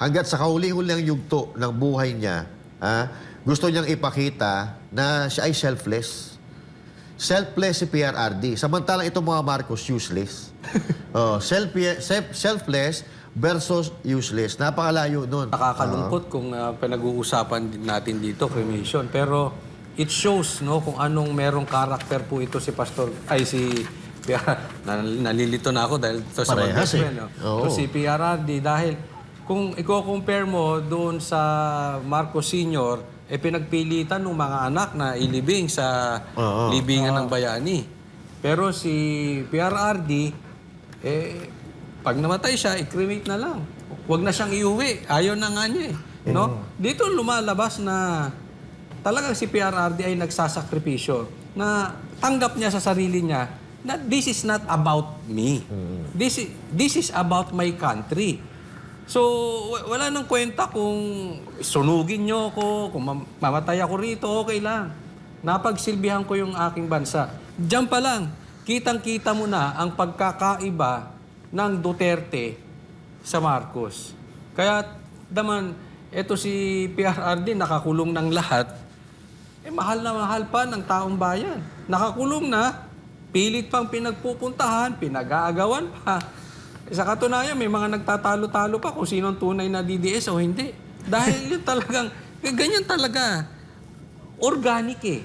hanggat sa kahuling-huling yugto ng buhay niya, ah, gusto niyang ipakita na siya ay selfless. Selfless si PRRD. Samantalang itong mga Marcos, useless. oh, self, self, selfless versus useless. Napakalayo nun. Nakakalungkot kung ah, pinag-uusapan din natin dito, cremation. Pero it shows no kung anong merong karakter po ito si Pastor, ay si, na, nalilito na ako dahil ito sa Parehas eh. no? Oo. Si PRRD dahil kung i-compare mo doon sa Marcos Sr., eh pinagpilitan ng mga anak na ilibing sa Oo. libingan ng bayani. Pero si PRRD, eh, pag namatay siya, i-cremate na lang. Huwag na siyang iuwi. Ayaw na nga niya eh. No? Dito lumalabas na talagang si PRRD ay nagsasakripisyo na tanggap niya sa sarili niya na this is not about me. This, is, this is about my country. So, wa- wala nang kwenta kung sunugin niyo ako, kung mam- mamatay ako rito, okay lang. Napagsilbihan ko yung aking bansa. Diyan pa lang, kitang-kita mo na ang pagkakaiba ng Duterte sa Marcos. Kaya naman, eto si PRRD nakakulong ng lahat. Eh, mahal na mahal pa ng taong bayan. Nakakulong na, pilit pang pinagpupuntahan, pinag-aagawan pa. Sa katunayan, may mga nagtatalo-talo pa kung sino ang tunay na DDS o hindi. Dahil yun talagang, ganyan talaga. Organic eh.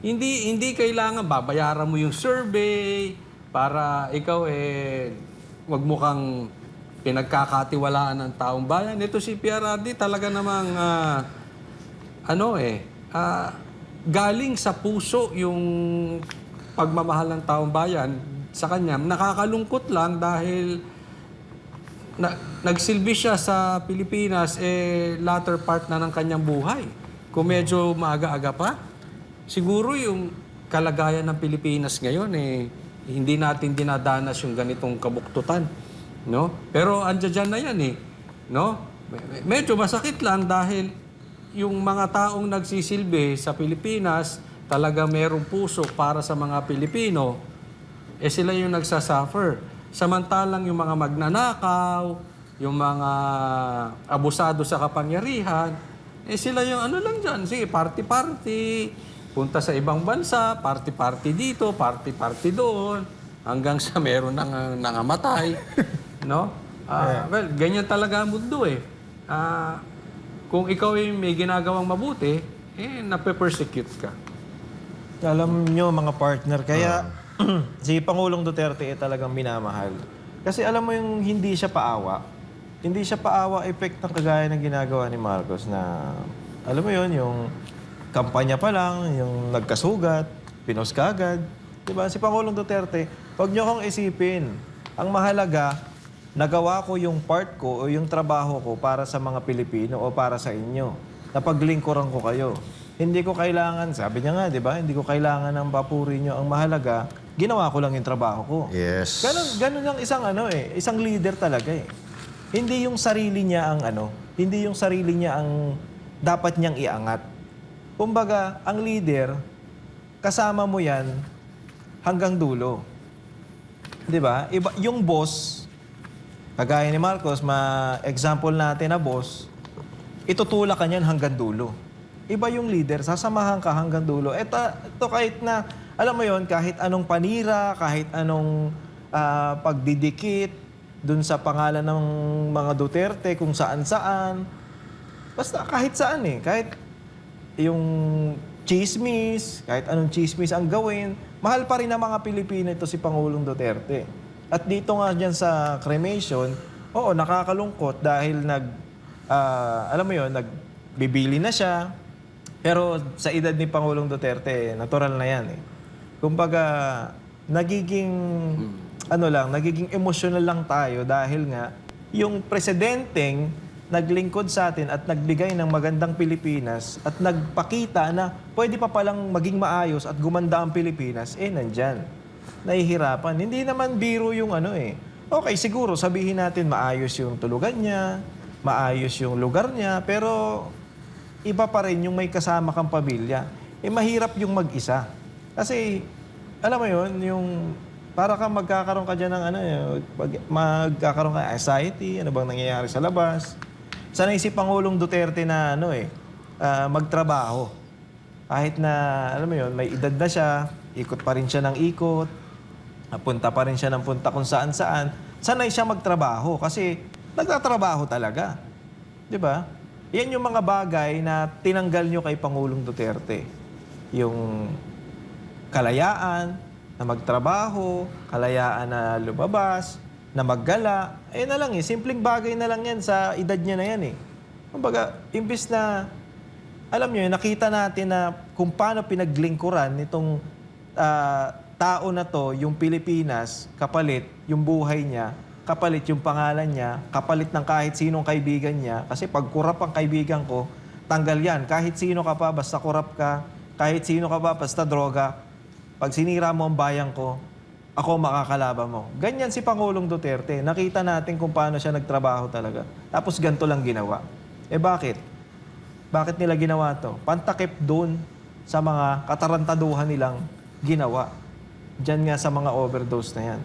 Hindi hindi kailangan babayaran mo yung survey para ikaw eh wag mo kang pinagkakatiwalaan ng taong bayan. Ito si PRRD talaga namang ah, ano eh, ah, galing sa puso yung pagmamahal ng taong bayan sa kanya. Nakakalungkot lang dahil na, nagsilbi siya sa Pilipinas eh latter part na ng kanyang buhay. Kung medyo maaga-aga pa, siguro yung kalagayan ng Pilipinas ngayon eh hindi natin dinadanas yung ganitong kabuktutan, no? Pero andiyan na yan eh, no? Me- Medyo masakit lang dahil yung mga taong nagsisilbi sa Pilipinas talaga merong puso para sa mga Pilipino, eh sila yung nagsasuffer. Samantalang yung mga magnanakaw, yung mga abusado sa kapangyarihan, eh sila yung ano lang dyan, sige, party-party, punta sa ibang bansa, party-party dito, party-party doon, hanggang sa meron nang nangamatay, no? Ah, Well, ganyan talaga ang mundo eh. Ah, kung ikaw ay may ginagawang mabuti, eh, nape-persecute ka. Alam nyo mga partner, kaya si Pangulong Duterte ay talagang minamahal. Kasi alam mo yung hindi siya paawa. Hindi siya paawa effect ng kagaya ng ginagawa ni Marcos na alam mo yon yung kampanya pa lang, yung nagkasugat, pinos kagad. Diba? Si Pangulong Duterte, huwag nyo akong isipin. Ang mahalaga, nagawa ko yung part ko o yung trabaho ko para sa mga Pilipino o para sa inyo. Napaglingkuran ko kayo. Hindi ko kailangan, sabi niya nga, di ba? Hindi ko kailangan ng papuri nyo. Ang mahalaga, ginawa ko lang yung trabaho ko. Yes. Ganon, ganon ang isang ano eh, isang leader talaga eh. Hindi yung sarili niya ang ano, hindi yung sarili niya ang dapat niyang iangat. Kumbaga, ang leader, kasama mo yan hanggang dulo. 'Di ba? Iba yung boss, kagaya ni Marcos, ma-example natin na boss, itutulak ka niyan hanggang dulo. Iba yung leader, sasamahan ka hanggang dulo. Ito, ito kahit na, alam mo yon kahit anong panira, kahit anong ah, pagdidikit dun sa pangalan ng mga Duterte, kung saan-saan. Basta kahit saan eh. Kahit yung chismis, kahit anong chismis ang gawin, mahal pa rin ng mga Pilipino ito si Pangulong Duterte. At dito nga dyan sa cremation, oo, nakakalungkot dahil nag, ah, alam mo yon nagbibili na siya. Pero sa edad ni Pangulong Duterte, natural na yan eh. Kumbaga, nagiging, ano lang, nagiging emotional lang tayo dahil nga, yung presidenteng naglingkod sa atin at nagbigay ng magandang Pilipinas at nagpakita na pwede pa palang maging maayos at gumanda ang Pilipinas, eh nandyan. Nahihirapan. Hindi naman biro yung ano eh. Okay, siguro sabihin natin maayos yung tulugan niya, maayos yung lugar niya, pero iba pa rin yung may kasama kang pamilya. Eh mahirap yung mag-isa. Kasi, alam mo yun, yung para ka magkakaroon ka dyan ng ano, eh, pag- magkakaroon ka ng anxiety, ano bang nangyayari sa labas. sanay si Pangulong Duterte na ano eh, ah, magtrabaho. Kahit na, alam mo yun, may edad na siya, ikot pa rin siya ng ikot, napunta pa rin siya ng punta kung saan saan. Sanay siya magtrabaho kasi nagtatrabaho talaga. 'Di ba? Yan yung mga bagay na tinanggal nyo kay Pangulong Duterte. Yung kalayaan na magtrabaho, kalayaan na lumabas, na maggala. Eh na lang eh, simpleng bagay na lang yan sa edad niya na yan eh. Kumbaga, imbis na, alam nyo, nakita natin na kung paano pinaglingkuran nitong ah, tao na to, yung Pilipinas, kapalit yung buhay niya, kapalit yung pangalan niya, kapalit ng kahit sinong kaibigan niya. Kasi pag kurap ang kaibigan ko, tanggal yan. Kahit sino ka pa, basta kurap ka, kahit sino ka pa, basta droga, pag sinira mo ang bayan ko, ako makakalaban mo. Ganyan si Pangulong Duterte. Nakita natin kung paano siya nagtrabaho talaga. Tapos ganito lang ginawa. Eh bakit? Bakit nila ginawa to? Pantakip doon sa mga katarantaduhan nilang ginawa. Diyan nga sa mga overdose na yan.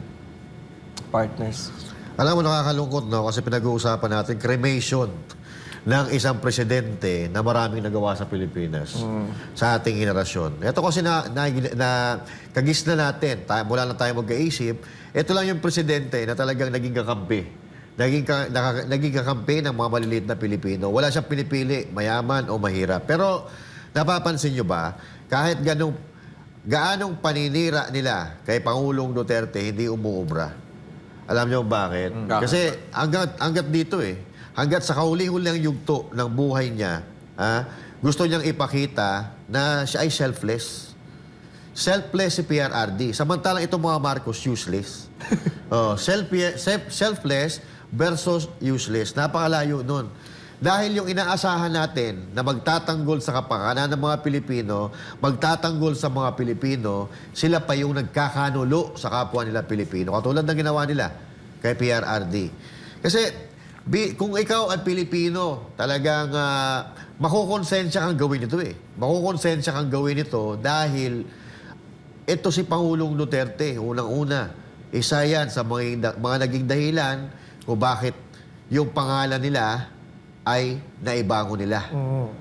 Partners. Alam mo, nakakalungkot, no? Kasi pinag-uusapan natin cremation ng isang presidente na maraming nagawa sa Pilipinas sa ating henerasyon. Ito kasi na, na, na kagis na natin, tayo, mula lang tayo mag-iisip, ito lang yung presidente na talagang naging kakampi. Naging, ka, naka- naging kakampi ng mga maliliit na Pilipino. Wala siyang pinipili, mayaman o mahirap. Pero napapansin nyo ba, kahit ganong, gaanong paninira nila kay Pangulong Duterte, hindi umuubra. Alam niyo bakit? Bakit? Kasi hanggat, hanggat dito eh, hanggat sa kauli-huli ang yugto ng buhay niya, ah, gusto niyang ipakita na siya ay selfless. Selfless si PRRD. Samantalang itong mga Marcos, useless. oh, self, self, selfless versus useless. Napakalayo nun. Dahil yung inaasahan natin na magtatanggol sa kapakanan ng mga Pilipino, magtatanggol sa mga Pilipino, sila pa yung nagkakanulo sa kapwa nila Pilipino. Katulad ng ginawa nila kay PRRD. Kasi bi, kung ikaw at Pilipino, talagang uh, makukonsensya kang gawin ito eh. Makukonsensya kang gawin ito dahil ito si Pangulong Duterte, unang-una. Isa yan sa mga, mga naging dahilan kung bakit yung pangalan nila ay naibangon nila.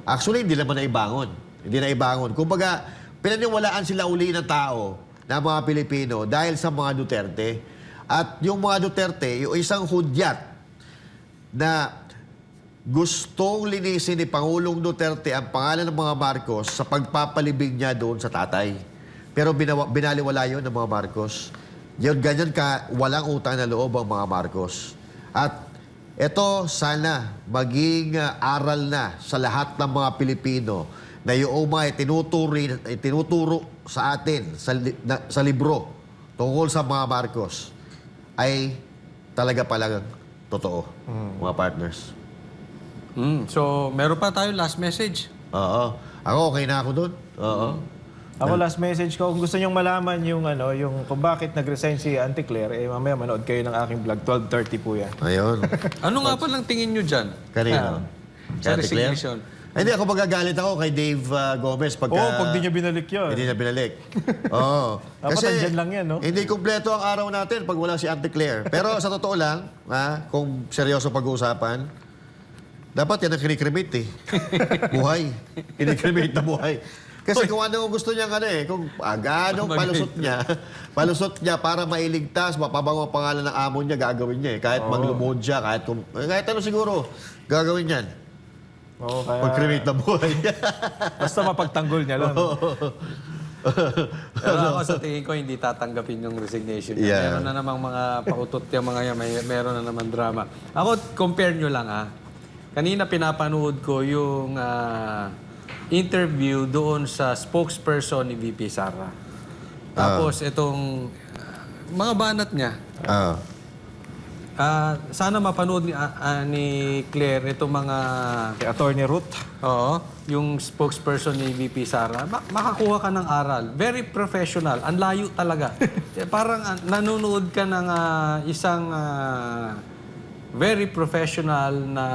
Actually, hindi naman naibangon. Hindi naibangon. Kumbaga, pinaniwalaan sila uli ng tao na mga Pilipino dahil sa mga Duterte. At yung mga Duterte, yung isang hudyat na gustong linisin ni Pangulong Duterte ang pangalan ng mga Marcos sa pagpapalibig niya doon sa tatay. Pero binawa, binaliwala yun ng mga Marcos. Yun, ganyan ka, walang utang na loob ang mga Marcos. At ito, sana maging uh, aral na sa lahat ng mga Pilipino na yung mga itinuturi, itinuturo sa atin sa, na- sa libro tungkol sa mga Marcos ay talaga palang totoo, mga partners. Mm, so, meron pa tayo last message. Oo. Ako, okay na ako doon. Oo. Ako last message ko, kung gusto nyong malaman yung ano, yung kung bakit nag-resign si Auntie Claire, eh mamaya manood kayo ng aking vlog, 12.30 po yan. Ayun. Ano nga palang tingin nyo dyan? Kanino? Sa Kay Ate Claire? resignation. Hindi, ako magagalit ako kay Dave uh, Gomez pagka... Oo, pag di niya binalik yun. Hindi na binalik. Oo. Dapat andyan lang yan, no? Hindi kumpleto ang araw natin pag wala si Auntie Claire. Pero sa totoo lang, ha, kung seryoso pag-uusapan, dapat yan ang kinikremate eh. buhay. Kinikremate na buhay. Kasi kung ano gusto niya ano eh, kung agano palusot niya, palusot niya para mailigtas, mapabango ang pangalan ng amo niya, gagawin niya eh. Kahit maglumod siya, kahit, kung, kahit ano siguro, gagawin niyan. Oo, kaya... Pag-cremate na buhay. Basta mapagtanggol niya lang. Pero ako sa tingin ko, hindi tatanggapin yung resignation niya. Yeah. Meron na namang mga pautot yung mga yan, may, meron na naman drama. Ako, compare nyo lang ah. Kanina pinapanood ko yung ah, interview doon sa spokesperson ni VP Sara. Tapos itong ah, mga banat niya, Ah. Ah, sana mapanood ni, ah, ah, ni Claire itong mga Si Attorney Ruth. Oo, yung spokesperson ni VP Sara, ma- makakuha ka ng aral. Very professional. Ang layo talaga. Eh, Parang ah, nanonood ka ng ah, isang ah, very professional na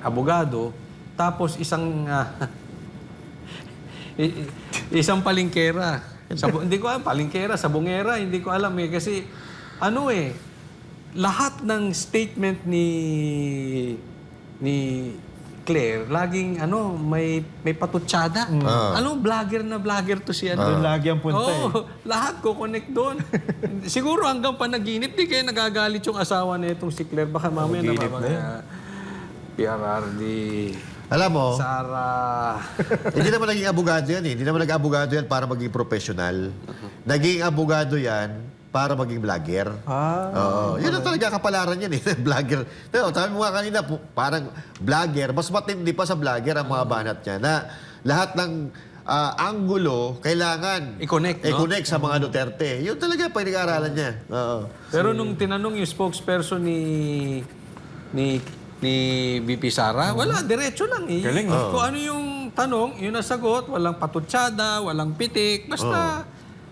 abogado, tapos isang ah, i- i- isang palingkera. Sabo, hindi ko alam, palingkera, sabongera, hindi ko alam eh. Kasi ano eh, lahat ng statement ni ni Claire, laging ano, may may patutsada. Ano, vlogger na vlogger to si ano. Doon lagi ang punta eh. Oo, lahat ko connect doon. Siguro hanggang panaginip, di kayo nagagalit yung asawa na itong si Claire. Baka mamaya na mamaya. PRRD, Alam mo, Sarah. hindi naman naging abogado yan eh. Hindi naman naging abogado yan para maging professional. Naging abogado yan para maging vlogger. Ah, Oo. Yun ang talaga kapalaran yan eh. vlogger. Pero sabi mo nga kanina, pu- parang vlogger. Mas matindi pa sa vlogger ang mga banat niya na lahat ng ah, anggulo kailangan I-connect, no? i-connect sa mga Duterte. Yun talaga pinag-aaralan niya. Oo. Pero nung tinanong yung spokesperson ni ni ni BP Sara, wala, diretso lang eh. Galing, Kung ano yung tanong, yun ang sagot, walang patutsada, walang pitik, basta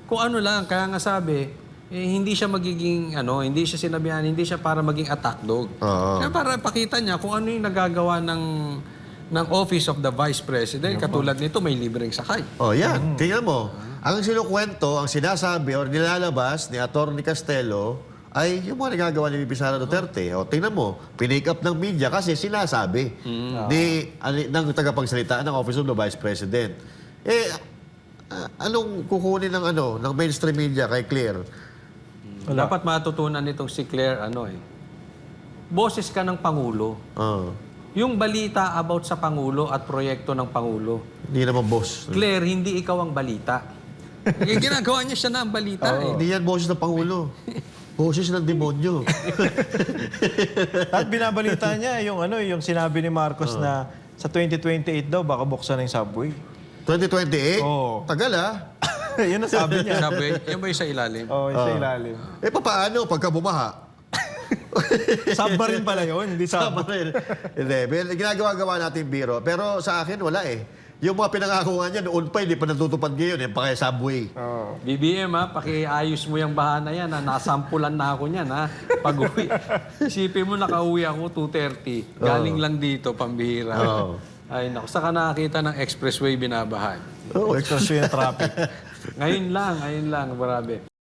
kung ano lang, kaya nga sabi, eh, hindi siya magiging, ano, hindi siya sinabihan, hindi siya para maging attack dog. Oo. Kaya para pakita niya kung ano yung nagagawa ng ng Office of the Vice President. Katulad nito, may libreng sakay. Oh, yan. Tingnan mo. Ang sinukwento, ang sinasabi or nilalabas ni Atty. Castelo ay yung mga nagagawa ni Bibi Sara Duterte. O, tingnan mo, pinick up ng media kasi sinasabi ni, ani- ng tagapagsalita ng Office of the Vice President. Eh, ah, anong kukunin ng ano ng mainstream media kay Claire? Dapat matutunan nitong si Claire, ano eh, boses ka ng Pangulo. Oh, Yung balita about sa Pangulo at proyekto ng Pangulo. hindi naman boss. Claire, hindi ikaw ang balita. Eh, Ginagawa niya siya na ang balita eh. Hindi yan boses ng Pangulo. Boses ng demonyo. At binabalita niya yung ano, yung sinabi ni Marcos na sa 2028 daw baka buksan na yung subway. 2028? Oo. Tagal ah. Yun ang sabi niya. Sabi, yan ba yung sa ilalim? Oh, yung sa ilalim. Eh, paano pagka bumaha? Submarine pala yun, hindi Tama submarine. rin. Hindi, well, ginagawa-gawa natin biro. Pero sa akin, wala eh. Yung mga pinangako nga niya, noon pa, hindi pa natutupad ngayon. Eh, pa kaya subway. Oh. BBM ha, pakiayos mo yung bahana yan ha. Nasampulan na ako niyan ha. Pag uwi. Isipin mo nakauwi ako 2.30. Galing lang dito, pambihira. Oo. Ay naku, saka nakakita ng expressway binabahan. Oh, Expressway ng traffic. Ngayon lang, ngayon lang, grabe.